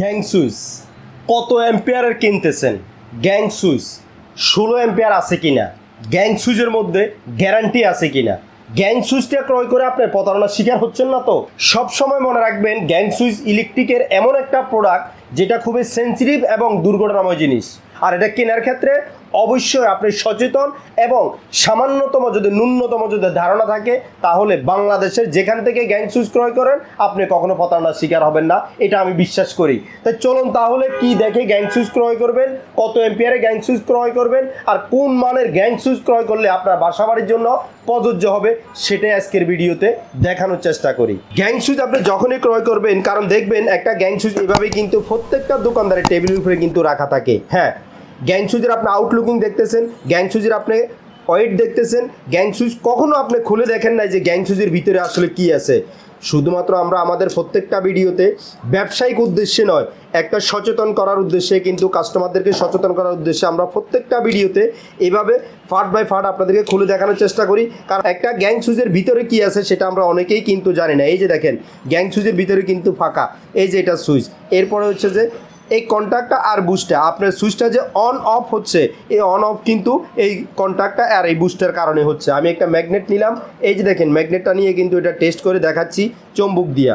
Gang switch, কত অ্যাম্পিয়ারের কিনতেছেন? গ্যাং সুইচ, ষোলো অ্যাম্পিয়ার আছে কি না গ্যাং সুইচের মধ্যে গ্যারান্টি আছে কি না গ্যাং সুইচটা ক্রয় করে আপনি প্রতারণার শিকার হচ্ছেন না তো? সব সময় মনে রাখবেন, গ্যাং সুইচ ইলেকট্রিকের এমন একটা প্রোডাক্ট যেটা খুবই সেন্সিটিভ এবং দুর্ঘটনাময় জিনিস। আর এটা কেনার ক্ষেত্রে অবশ্যই আপনি সচেতন এবং সামান্যতম যদি ন্যূনতম যদি ধারণা থাকে, তাহলে বাংলাদেশের যেখান থেকে গ্যাং সুইচ ক্রয় করেন, আপনি কখনো প্রতারণার শিকার হবেন না। এটা আমি বিশ্বাস করি। তাই চলুন তাহলে কি দেখে গ্যাং সুইচ ক্রয় করবেন, কত এম্পিয়ারে গ্যাং সুইচ ক্রয় করবেন, আর কোন মানের গ্যাং সুইচ ক্রয় করলে আপনার বাসাবাড়ির জন্য প্রযোজ্য হবে, সেটাই আজকের ভিডিওতে দেখানোর চেষ্টা করি। গ্যাং সুইচ আপনি যখনই ক্রয় করবেন, কারণ দেখবেন একটা গ্যাং সুইচ এভাবে কিন্তু প্রত্যেকটা দোকানদারের টেবিলের উপরে কিন্তু রাখা থাকে। হ্যাঁ গ্যাং সুইচের আপনি আউটলুকিং দেখতেছেন গ্যাং সুইচের আপনি ওয়েট দেখতেছেন গ্যাং সুইচ কখনো আপনি খুলে দেখেন নাই যে গ্যাং সুইচের ভিতরে আসলে কি আছে। শুধুমাত্র আমরা আমাদের প্রত্যেকটা ভিডিওতে ব্যবসায়িক উদ্দেশ্যে নয়, একটা সচেতন করার উদ্দেশ্যে কিন্তু কাস্টমারদেরকে সচেতন করার উদ্দেশ্যে আমরা প্রত্যেকটা ভিডিওতে এভাবে ফাট বাই ফাট আপনাদেরকে খুলে দেখানোর চেষ্টা করি। কারণ একটা গ্যাং সুইচের ভিতরে কি আছে সেটা আমরা অনেকেই কিন্তু জানি না। এই যে দেখেন গ্যাং সুইচের ভিতরে কিন্তু ফাঁকা। এই যে এটা সুইচ। এরপরে হচ্ছে যে এই কন্ট্যাক্টটা আর বুস্টটা আপনার সুইচটা যে অন অফ হচ্ছে, এই অন অফ কিন্তু এই কন্ট্যাক্টটা আর এই বুস্টের কারণে হচ্ছে। আমি একটা ম্যাগনেট নিলাম। এই যে দেখেন ম্যাগনেটটা নিয়ে কিন্তু এটা টেস্ট করে দেখাচ্ছি, চম্বুক দিয়া।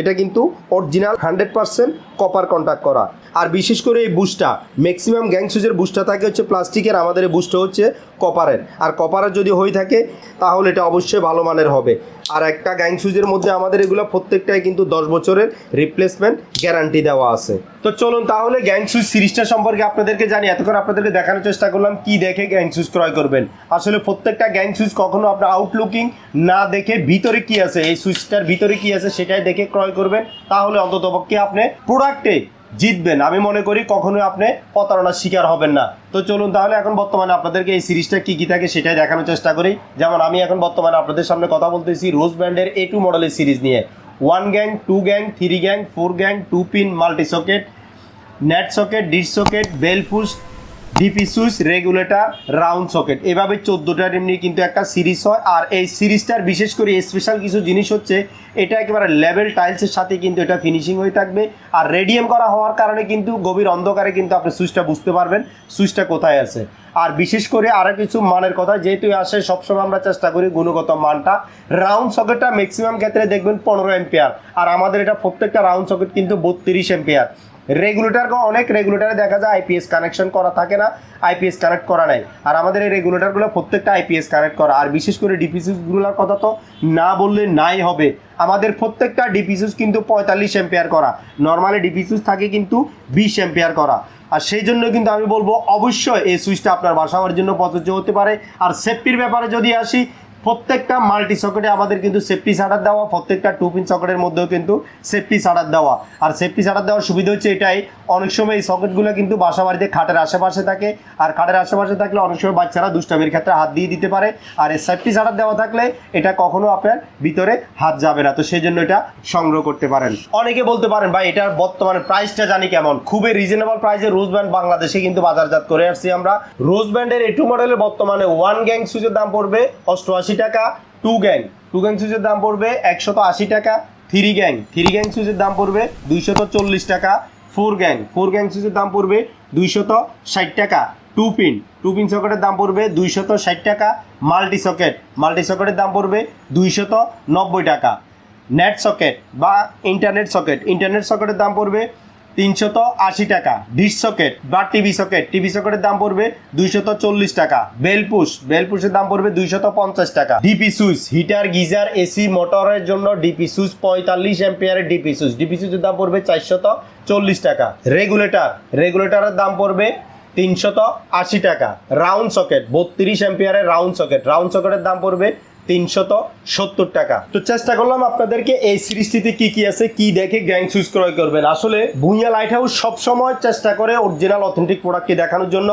এটা কিন্তু original hundred percent copper contact করা। আর বিশেষ করে এই বুস্টটা ম্যাক্সিমাম গ্যাং সুইচের বুস্টটা থাকে হচ্ছে প্লাস্টিকের আমাদের এই বুস্টটা হচ্ছে কপারের আর কপারের যদি হয়ে থাকে, তাহলে এটা অবশ্যই ভালো মানের হবে। আর একটা গ্যাং সুইচের মধ্যে আমাদের এগুলো প্রত্যেকটাই কিন্তু দশ বছরের রিপ্লেসমেন্ট গ্যারান্টি দেওয়া আছে। তো চলুন তাহলে গ্যাং সুইচ সিরিজটা সম্পর্কে আপনাদেরকে জানি। এতক্ষণ আপনাদেরকে দেখানোর চেষ্টা করলাম, কি দেখে গ্যাং সুইচ ক্রয় করবেন। আসলে প্রত্যেকটা গ্যাং সুইচ কখনো আপনার আউটলুকিং না দেখে ভিতরে কি আছে, এই সুইচটার ভিতরে কি আছে, সেটাই দেখে ক্রয় করবেন। তাহলে অন্ততপক্ষে আপনি প্রোডাক্টে জিতবেন। আমি মনে করি কখনোই আপনি প্রতারণার শিকার হবেন না। তো চলুন তাহলে এখন বর্তমানে আপনাদেরকে এই সিরিজটা কী কী থাকে সেটাই দেখানোর চেষ্টা করি। যেমন আমি এখন বর্তমানে আপনাদের সামনে কথা বলতেছি রোজ ব্র্যান্ডের এ টু মডেলের সিরিজ নিয়ে। One gang two gang three gang four gang two pin multi socket net socket dish socket bell push DP switch regulator, round socket. এভাবে চোদ্দোটার এমনি কিন্তু একটা সিরিজ হয়। আর এই সিরিজটার বিশেষ করে স্পেশাল কিছু জিনিস হচ্ছে, এটা একেবারে লেভেল টাইলসের সাথে কিন্তু এটা ফিনিশিং হয়ে থাকবে। আর রেডিয়াম করা হওয়ার কারণে কিন্তু গভীর অন্ধকারে কিন্তু আপনি সুইচটা বুঝতে পারবেন, সুইচটা কোথায় আছে। আর বিশেষ করে আরও কিছু মানের কথা, যেহেতু আসে, সবসময় আমরা চেষ্টা করি গুণগত মানটা। রাউন্ড সকেটটা ম্যাক্সিমাম ক্ষেত্রে দেখবেন পনেরো এম্পিয়ার আর আমাদের এটা প্রত্যেকটা রাউন্ড সকেট কিন্তু বত্রিশ এম্পিয়ার রেগুলেটর অনেক রেগুলেটরে দেখা যায় আইপিএস কানেকশন করা থাকে না আইপিএস কানেক্ট করা নাই। আর আমাদের এই রেগুলেটরগুলো প্রত্যেকটা আইপিএস কানেক্ট করা। আর বিশেষ করে ডিপিসিসগুলোর কথা তো না বললে নাই হবে। আমাদের প্রত্যেকটা ডিপিসিস কিন্তু পঁয়তাল্লিশ এম্পেয়ার করা। নর্মালি ডিপিসিস থাকে কিন্তু বিশ এম্পিয়ার করা। আর সেই জন্য কিন্তু আমি বলব, অবশ্যই এই সুইচটা আপনার বাসাবার জন্য প্রযোজ্য হতে পারে। আর সেফটির ব্যাপারে যদি আসি প্রত্যেকটা মাল্টি সকেটে আমাদের কিন্তু সেফটি শাটার দেওয়া, প্রত্যেকটা টু পিন সকেটের মধ্যেও কিন্তু সেফটি শাটার দেওয়া। আর সেফটি শাটার দেওয়ার সুবিধা হচ্ছে এটাই, অনেক সময় এই সকেটগুলো কিন্তু বাসা বাড়িতে খাটের আশেপাশে থাকে, আর খাটের আশেপাশে থাকলে অনেক সময় বাচ্চারা দুষ্টামির ক্ষেত্রে হাত দিয়ে দিতে পারে। আর এই সেফটি শাটার দেওয়া থাকলে এটা কখনো আপনার ভিতরে হাত যাবে না, তো সেই জন্য এটা সংগ্রহ করতে পারেন। অনেকে বলতে পারেন, ভাই, এটার বর্তমানে প্রাইসটা জানি কেমন? খুবই রিজনেবল প্রাইসে রোজ ব্যান্ড বাংলাদেশে কিন্তু বাজারজাত করে আসছি আমরা। রোজ ব্যান্ডের এটু মডেলের বর্তমানে ওয়ান গ্যাং সুইচের দাম পড়বে অষ্টআশি টাকা টু গ্যাং টু গ্যাং সুইচের দাম পড়বে একশত আশি টাকা থ্রি গ্যাং থ্রি গ্যাং সুইচের দাম পড়বে দুইশত চল্লিশ টাকা ফোর গ্যাং ফোর গ্যাং সুইচের দাম পড়বে দুইশত ষাট টাকা টু পিন টু পিন সকেটের দাম পড়বে দুইশত ষাট টাকা মাল্টি সকেট মাল্টি সকেটের দাম পড়বে দুইশত নব্বই টাকা। নেট সকেট বা ইন্টারনেট সকেট ইন্টারনেট সকেটের দাম পড়বে তিনশত আশি টাকা। ডিশ সকেট বা টিভি সকেট। টিভি সকেটের দাম পড়বে দুইশত চল্লিশ টাকা। বেলপুশ বেলপুশের দাম পড়বে দুইশত পঞ্চাশ টাকা। DP switch, heater, geyser, AC, মোটরের জন্য ডিপি সুইচ পঁয়তাল্লিশ এম্পিয়ারের ডিপি সুইচ। ডিপি সুইচের দাম পড়বে চারশত চল্লিশ টাকা। রেগুলেটর। রেগুলেটরের দাম পড়বে তিনশত আশি টাকা। রাউন্ড সকেট, বত্রিশ এম্পিয়ারের রাউন্ড সকেট। রাউন্ড সকেটের দাম পড়বে তিনশত সত্তর টাকা। তো চেষ্টা করলাম আপনাদেরকে এই সিরিজটিতে কি কি আছে, কি দেখে গ্যাং সুইচ ক্রয় করবেন। আসলে ভুঁইয়া লাইট হাউস সবসময় চেষ্টা করে অরিজিনাল অথেন্টিক প্রোডাক্টকে দেখানোর জন্য।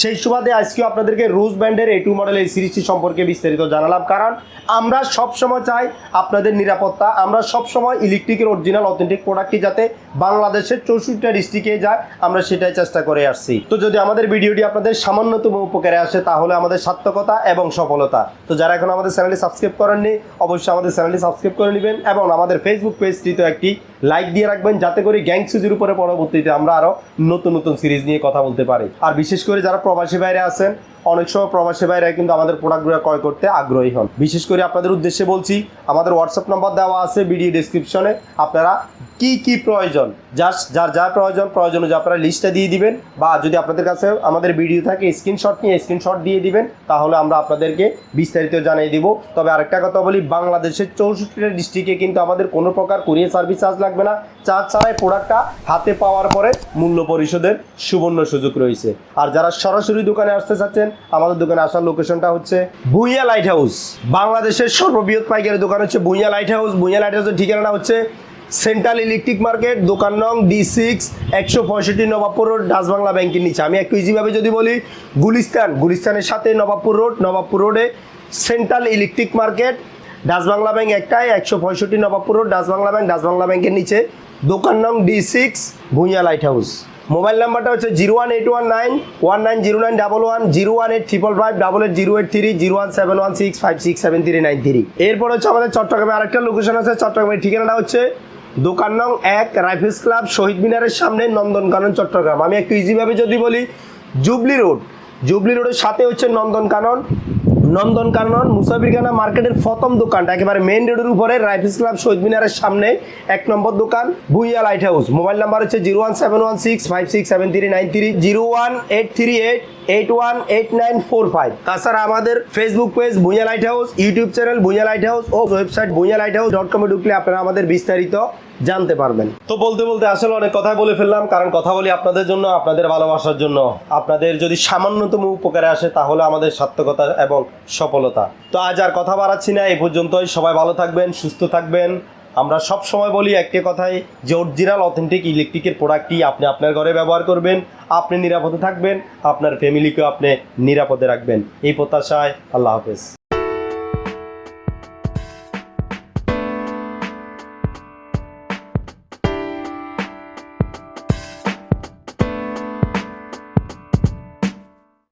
সেই সুবাদে আজকেও আপনাদেরকে রোজ ব্যান্ডের এ টু মডেল এই সিরিজটি সম্পর্কে বিস্তারিত জানালাম। কারণ আমরা সবসময় চাই আপনাদের নিরাপত্তা, আমরা সবসময় ইলেকট্রিকের অরিজিনাল অথেন্টিক প্রোডাক্টটি যাতে বাংলাদেশের চৌষট্টি ডিস্ট্রিক্টে যায়, আমরা সেটাই চেষ্টা করে আসছি। তো যদি আমাদের ভিডিওটি আপনাদের সামান্যতম উপকারে আসে, তাহলে আমাদের সার্থকতা এবং সফলতা। তো যারা এখন আমাদের চ্যানেলটি সাবস্ক্রাইব করেননি, অবশ্যই আমাদের চ্যানেলটি সাবস্ক্রাইব করে নেবেন এবং আমাদের ফেসবুক পেজটি তো একটি লাইক দিয়ে রাখবেন, যাতে করে গ্যাং সুইজের উপরে পরবর্তীতে আমরা আরও নতুন নতুন সিরিজ নিয়ে কথা বলতে পারি। আর বিশেষ করে যারা প্রবাসী বাইরে আছেন, অনেক সময় প্রবাসী বাইরে কিন্তু আমাদের প্রোডাক্টগুলো ক্রয় করতে আগ্রহী হন। বিশেষ করে আপনাদের উদ্দেশ্যে বলছি, আমাদের হোয়াটসঅ্যাপ নাম্বার দেওয়া আছে ভিডিও ডিসক্রিপশনে আপনারা কি কি প্রয়োজন যার যার যা প্রয়োজন প্রয়োজন অনুযায়ী আপনারা লিস্টটা দিয়ে দিবেন, বা যদি আপনাদের কাছে আমাদের ভিডিও থাকে স্ক্রিনশট নিয়ে স্ক্রিনশট দিয়ে দিবেন, তাহলে আমরা আপনাদেরকে বিস্তারিত জানিয়ে দিব। তবে আরেকটা কথা বলি, বাংলাদেশের চৌষট্টিটা ডিস্ট্রিক্টে কিন্তু আমাদের কোনো প্রকার কুরিয়ার সার্ভিস চার্জ লাগবে না। চার্জ ছাড়াই প্রোডাক্টটা হাতে পাওয়ার পরে মূল্য পরিশোধের সুবর্ণ সুযোগ রয়েছে। আর যারা সরাসরি দোকানে আসতে চাচ্ছেন, আমাদের দোকানে আসার লোকেশনটা হচ্ছে ভুইয়া লাইট হাউস বাংলাদেশের সর্ববৃহৎ পাইকারি দোকান হচ্ছে Bhuiya light house Bhuiya light হাউসের ঠিকানা হচ্ছে সেন্ট্রাল ইলেকট্রিক মার্কেট দোকান নং ডি সিক্স একশো পঁয়ষট্টি নবাবপুর রোড ডাচবাংলা ব্যাংকের নিচে। আমি একটু ইজিভাবে যদি বলি, গুলিস্তান। গুলিস্তানের সাথে নবাবপুর রোড, নবাবপুর রোডে central electric market Dutch Bangla bank একটাই, একশো পঁয়ষট্টি নবাবপুর রোড ডাচবাংলা ব্যাংক ডাচবাংলা ব্যাংকের নিচে। দোকান নং D six Bhuiya light house mobile নাম্বারটা হচ্ছে zero one eight one nine one nine zero nine double one zero one eight triple five double eight zero eight three zero one seven one six five six seven three nine three এরপর হচ্ছে আমাদের চট্টগ্রামে আরেকটা location আছে, চট্টগ্রামের ঠিকানাটা হচ্ছে দোকান নং এক রাইফেলস ক্লাব শহীদ মিনারের সামনে, নন্দনকানন, চট্টগ্রাম। আমি একটু ইজিভাবে যদি বলি, জুবলি রোড। জুবলি রোডের সাথে হচ্ছে নন্দনকানন। নন্দনকানন মুসাফিরখানা মার্কেটের প্রথম দোকানটা একেবারে মেইন রোডের উপরে রাইফেলস ক্লাব শহীদ মিনারের সামনে, এক নম্বর দোকান, Bhuiya light house mobile number হচ্ছে zero one seven one six five six seven three nine three, zero one eight three eight eight one eight nine four five. তাছাড়া আমাদের Facebook page Bhuiya light house YouTube channel Bhuiya light house ও website Bhuiya light house dot কমে ঢুকলে আপনারা আমাদের বিস্তারিত জানতে পারবেন। তো বলতে বলতে আসলে অনেক কথা বলে ফেললাম, কারণ কথা বলি আপনাদের জন্য, আপনাদের ভালোবাসার জন্য। আপনাদের যদি সামান্যতম উপকারে আসে, তাহলে আমাদের সার্থকতা এবং সফলতা। তো আজ আর কথা বাড়াচ্ছি না, এই পর্যন্তই। সবাই ভালো থাকবেন, সুস্থ থাকবেন। আমরা সব সময় বলি একটি কথাই, যে অরিজিনাল অথেন্টিক ইলেকট্রিকের প্রোডাক্টটি আপনি আপনার ঘরে ব্যবহার করবেন, আপনি নিরাপদে থাকবেন, আপনার ফ্যামিলিকেও আপনি নিরাপদে রাখবেন। এই প্রত্যাশায় আল্লাহ হাফেজ।